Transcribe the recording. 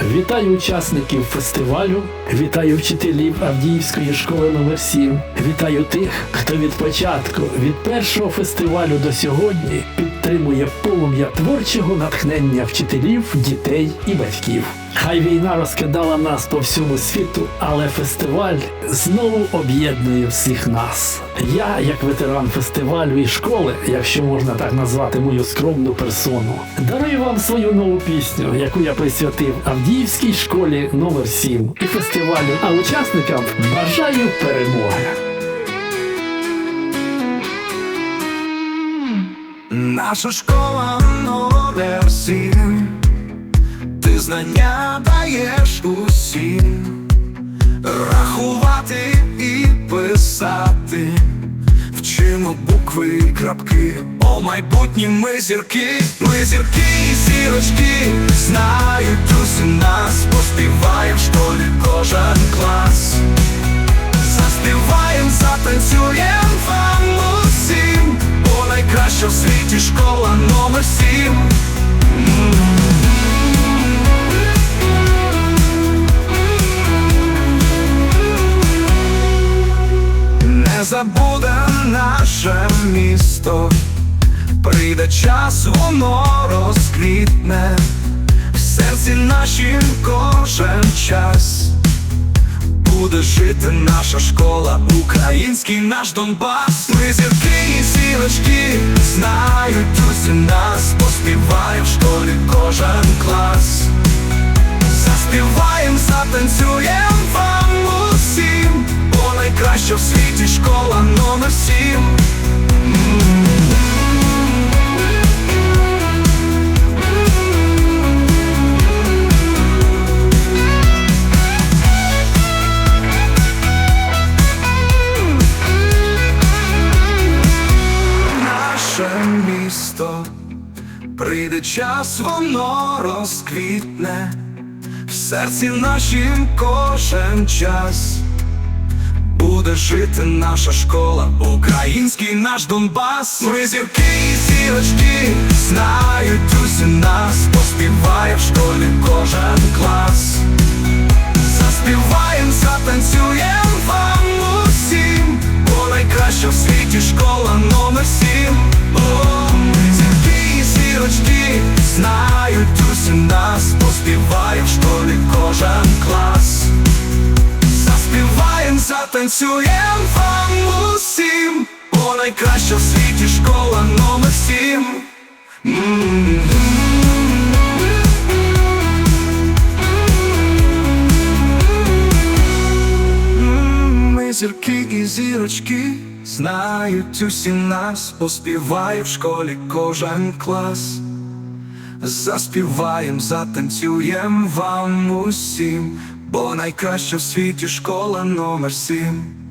Вітаю учасників фестивалю, вітаю вчителів Авдіївської школи номер 7 Вітаю тих, хто від початку, від першого фестивалю до сьогодні підтримує полум'я творчого натхнення вчителів, дітей і батьків. Хай війна розкидала нас по всьому світу, але фестиваль знову об'єднує всіх нас. Я, як ветеран фестивалю і школи, якщо можна так назвати мою скромну персону, дарую вам свою нову пісню, яку я присвятив Авдіївській школі номер 7 і фестивалю, а учасникам бажаю перемоги. Наша школа номер сім Ти знання даєш усім Рахувати і писати. Вчимо букви і крапки. О майбутні ми зірки. Ми зірки і зірочки. Знають усі нас. Поспіваєм в школі кожен клас. Заспіваєм, затанцюєм вам усім, бо найкраща в світі школа номер сім. Наше місто, прийде час, воно розквітне, в серці нашім кожен час. Буде жити наша школа, український наш Донбас. Ми зірки і зірочки, знають усі нас, поспіваєм в школі кожен клас. Заспіваєм, затанцюєм місто, прийде час, воно розквітне, в серці нашім кожен час. Буде жити наша школа, український наш Донбас. Ми зірки і зірочки, знають усі нас, поспіває в школі кожен клас. Заспіваєм, затанцюєм затанцюєм вам усім, бо найкраща в світі школа номер сім. Ми зірки і зірочки, знають усі нас, поспіває в школі кожен клас. Заспіваєм, затанцюєм вам усім, бо найкраща в світі школа номер сім.